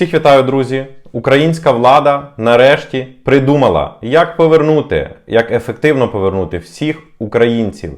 Всіх вітаю, друзі! Українська влада нарешті придумала, як повернути, як ефективно повернути всіх українців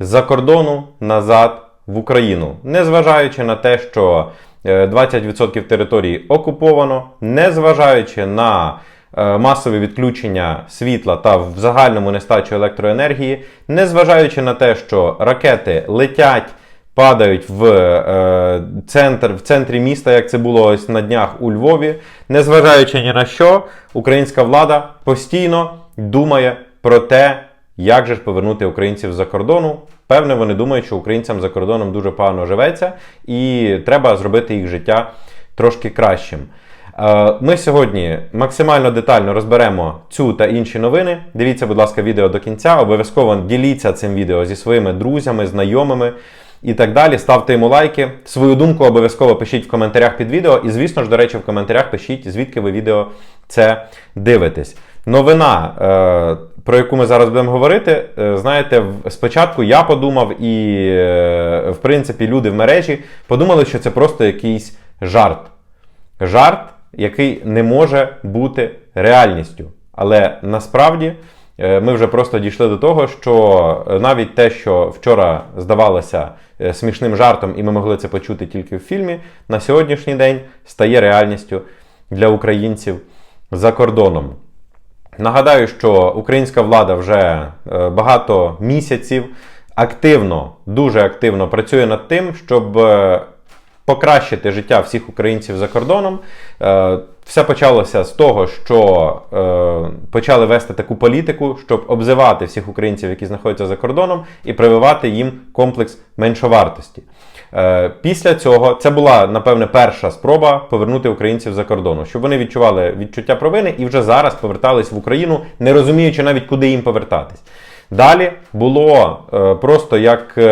з-за кордону назад в Україну, незважаючи на те, що е, 20% території окуповано, незважаючи на е, масове відключення світла та в загальному нестачу електроенергії, незважаючи на те, що ракети летять падають в е, центр, в центрі міста, як це було ось на днях у Львові. Незважаючи ні на що, українська влада постійно думає про те, як же ж повернути українців за кордону. Певне, вони думають, що українцям за кордоном дуже погано живеться, і треба зробити їх життя трошки кращим. Е, Ми сьогодні максимально детально розберемо цю та інші новини. Дивіться, будь ласка, відео до кінця. Обов'язково діліться цим відео зі своїми друзями, знайомими і так далі. Ставте йому лайки. Свою думку обов'язково пишіть в коментарях під відео. І, звісно ж, до речі, в коментарях пишіть, звідки ви відео це дивитесь. Новина, е, про яку ми зараз будемо говорити, е, знаєте, спочатку я подумав, і, е, в принципі, люди в мережі подумали, що це просто якийсь жарт. Жарт, який не може бути реальністю. Але насправді ми вже просто дійшли до того, що е, навіть те, що вчора здавалося е, смішним жартом, і ми могли це почути тільки в фільмі, на сьогоднішній день стає реальністю для українців за кордоном. Нагадаю, що українська влада вже е, багато місяців активно, дуже активно працює над тим, щоб е, покращити життя всіх українців за кордоном. Е, Все почалося з того, що е, почали вести таку політику, щоб обзивати всіх українців, які знаходяться за кордоном, і прививати їм комплекс меншовартості. Е, Після цього це була, напевне, перша спроба повернути українців за кордону, щоб вони відчували відчуття провини і вже зараз повертались в Україну, не розуміючи навіть, куди їм повертатись. Далі було е, просто як е,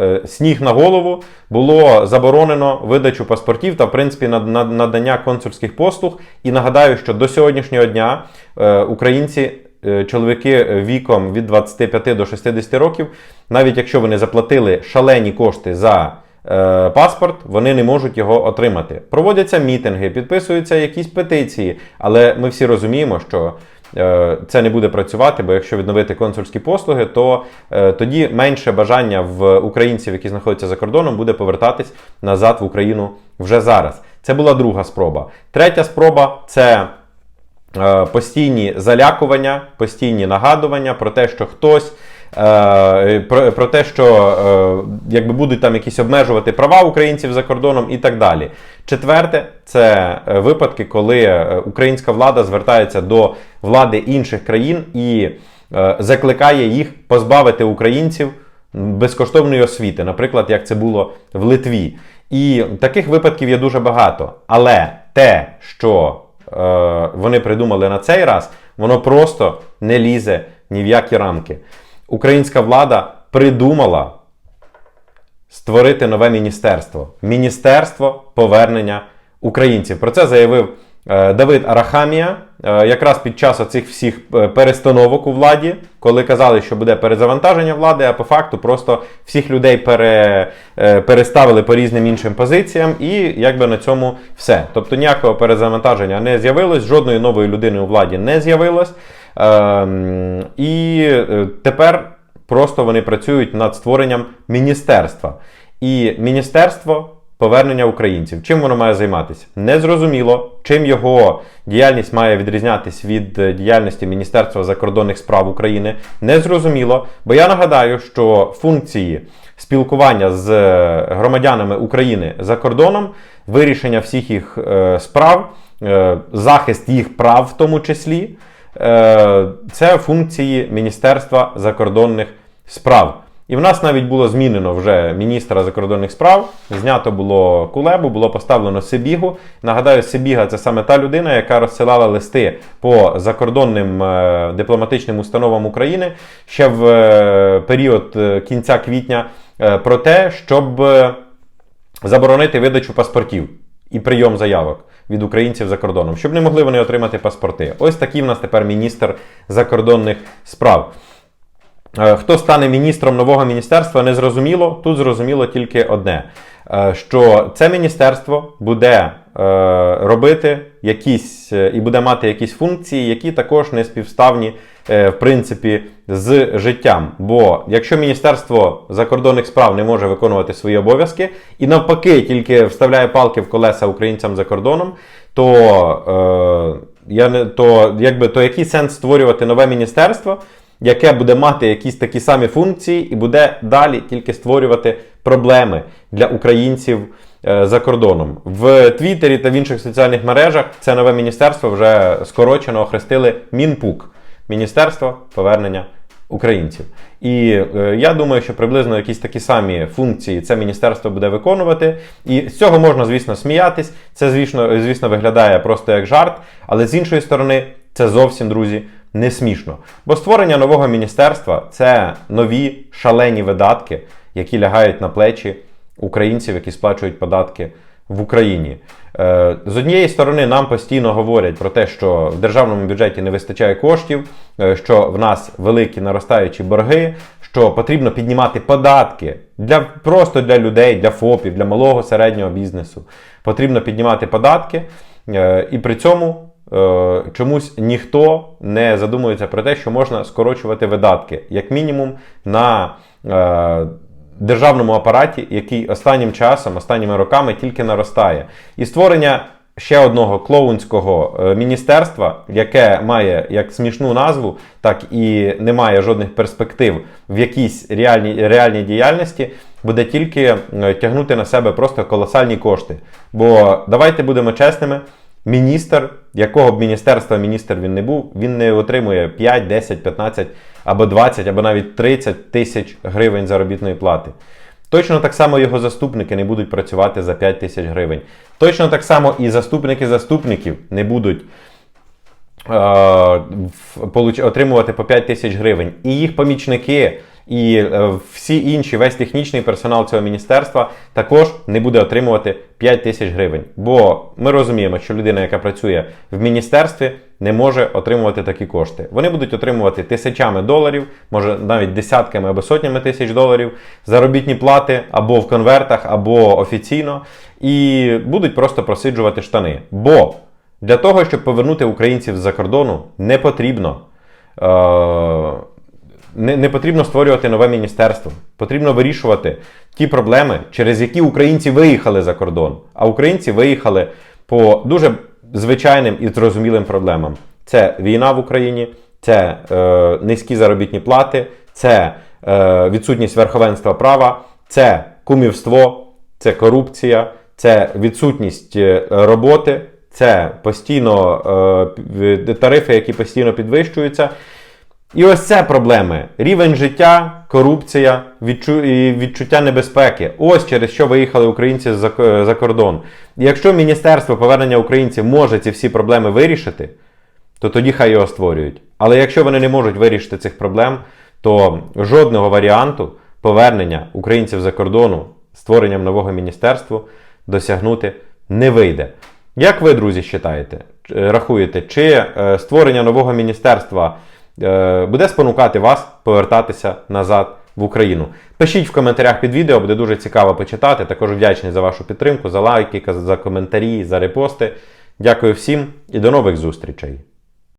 е, сніг на голову, було заборонено видачу паспортів та, в принципі, над- над- надання консульських послуг. І нагадаю, що до сьогоднішнього дня е, українці, е, чоловіки віком від 25 до 60 років, навіть якщо вони заплатили шалені кошти за е, паспорт, вони не можуть його отримати. Проводяться мітинги, підписуються якісь петиції, але ми всі розуміємо, що це не буде працювати, бо якщо відновити консульські послуги, то е, тоді менше бажання в українців, які знаходяться за кордоном, буде повертатись назад в Україну вже зараз. Це була друга спроба. Третя спроба це е, постійні залякування, постійні нагадування про те, що хтось. е, Про, про те, що е, якби будуть там якісь обмежувати права українців за кордоном і так далі. Четверте, це е, випадки, коли е, українська влада звертається до влади інших країн і е, закликає їх позбавити українців безкоштовної освіти, наприклад, як це було в Литві. І таких випадків є дуже багато. Але те, що е, вони придумали на цей раз, воно просто не лізе ні в які рамки. Українська влада придумала створити нове міністерство Міністерство повернення українців. Про це заявив е, Давид Арахамія е, якраз під час оцих всіх е, перестановок у владі, коли казали, що буде перезавантаження влади, а по факту просто всіх людей пере, переставили по різним іншим позиціям, і якби на цьому все. Тобто ніякого перезавантаження не з'явилось, жодної нової людини у владі не з'явилось. Ем, і тепер просто вони працюють над створенням міністерства. І міністерство повернення українців. Чим воно має займатися? Незрозуміло, чим його діяльність має відрізнятись від е, діяльності Міністерства закордонних справ України. Незрозуміло, бо я нагадаю, що функції спілкування з е, громадянами України за кордоном, вирішення всіх їх е, справ, захист їх прав в тому числі. Е, це функції Міністерства закордонних справ. І в нас навіть було змінено вже міністра закордонних справ. Знято було кулебу, було поставлено Сибігу. Нагадаю, Сибіга це саме та людина, яка розсилала листи по закордонним е, дипломатичним установам України ще в е, період кінця квітня про те, щоб заборонити видачу паспортів і прийом заявок від українців за кордоном, щоб не могли вони отримати паспорти. Ось такий в нас тепер міністр закордонних справ. Е, Хто стане міністром нового міністерства, не зрозуміло. Тут зрозуміло тільки одне: е, що це міністерство буде робити якісь е, і буде мати якісь функції, які також не співставні е, в принципі з життям. Бо якщо Міністерство закордонних справ не може виконувати свої обов'язки і навпаки тільки вставляє палки в колеса українцям за кордоном, то, е, я не, то, якби, то який сенс створювати нове міністерство? яке буде мати якісь такі самі функції і буде далі тільки створювати проблеми для українців е, за кордоном. В Твіттері та в інших соціальних мережах це нове міністерство вже скорочено охрестили Мінпук Міністерство повернення українців. І е, я думаю, що приблизно якісь такі самі функції це міністерство буде виконувати. І з цього можна, звісно, сміятись. Це, звісно, звісно, виглядає просто як жарт, але з іншої сторони, це зовсім, друзі, не смішно. Бо створення нового міністерства це нові шалені видатки, які лягають на плечі українців, які сплачують податки в Україні. Е, З однієї сторони, нам постійно говорять про те, що в державному бюджеті не вистачає коштів, е, що в нас великі наростаючі борги, що потрібно піднімати податки для просто для людей, для ФОПів, для малого середнього бізнесу. Потрібно піднімати податки, е, і при цьому чомусь ніхто не задумується про те, що можна скорочувати видатки, як мінімум, на державному апараті, який останнім часом, останніми роками тільки наростає. І створення ще одного клоунського е, міністерства, яке має як смішну назву, так і не має жодних перспектив в якійсь реальній, реальній діяльності, буде тільки е, тягнути на себе просто колосальні кошти. Бо давайте будемо чесними. Міністр, якого б міністерства міністр він не був, він не отримує 5, 10, 15 або 20, або навіть 30 тисяч гривень заробітної плати. Точно так само його заступники не будуть працювати за 5 тисяч гривень. Точно так само і заступники заступників не будуть е, отримувати по 5 тисяч гривень. І їх помічники, і е, всі інші, весь технічний персонал цього міністерства також не буде отримувати 5 тисяч гривень. Бо ми розуміємо, що людина, яка працює в міністерстві, не може отримувати такі кошти. Вони будуть отримувати тисячами доларів, може навіть десятками або сотнями тисяч доларів, заробітні плати або в конвертах, або офіційно, і будуть просто просиджувати штани. Бо для того, щоб повернути українців з-за кордону, не потрібно. Е- не, не потрібно створювати нове міністерство. Потрібно вирішувати ті проблеми, через які українці виїхали за кордон. А українці виїхали по дуже звичайним і зрозумілим проблемам: це війна в Україні, це е, низькі заробітні плати, це е, відсутність верховенства права, це кумівство, це корупція, це відсутність е, роботи, це постійно е, тарифи, які постійно підвищуються. І ось це проблеми: рівень життя, корупція, відчу... відчуття небезпеки. Ось через що виїхали українці за, за кордон. І якщо Міністерство повернення українців може ці всі проблеми вирішити, то тоді хай його створюють. Але якщо вони не можуть вирішити цих проблем, то жодного варіанту повернення українців за кордону створенням нового міністерства досягнути не вийде. Як ви, друзі, вважаєте, Ч- рахуєте, чи е, створення нового міністерства е, буде спонукати вас повертатися назад в Україну? Пишіть в коментарях під відео, буде дуже цікаво почитати. Також вдячний за вашу підтримку, за лайки, за коментарі, за репости. Дякую всім і до нових зустрічей!